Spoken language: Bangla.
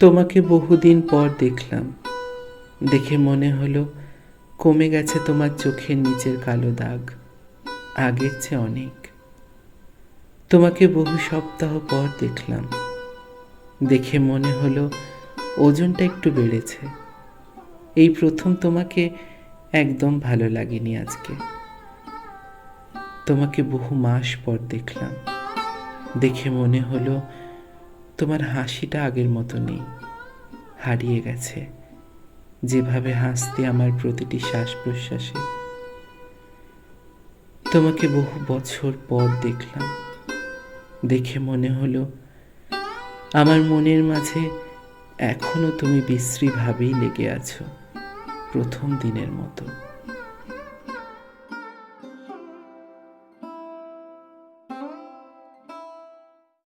তোমাকে বহুদিন পর দেখলাম। দেখে মনে হলো, কমে গেছে তোমার চোখের নিচের কালো দাগ, আগের চেয়ে অনেক। তোমাকে বহু সপ্তাহ পর দেখলাম। দেখে মনে হলো, ওজনটা একটু বেড়েছে। এই প্রথম তোমাকে একদম ভালো লাগেনি আজকে। তোমাকে বহু মাস পর দেখলাম। দেখে মনে হলো তোমার হাসিটা আগের মতো নেই হারিয়ে গেছে। যেভাবে হাসতে আমার প্রতিটি শ্বাস প্রশ্বাসে তোমাকে বহু বছর পর দেখলাম। দেখে মনে হলো, আমার মনের মাঝে এখনও তুমি বিশ্রীভাবেই লেগে আছো প্রথম দিনের মতো।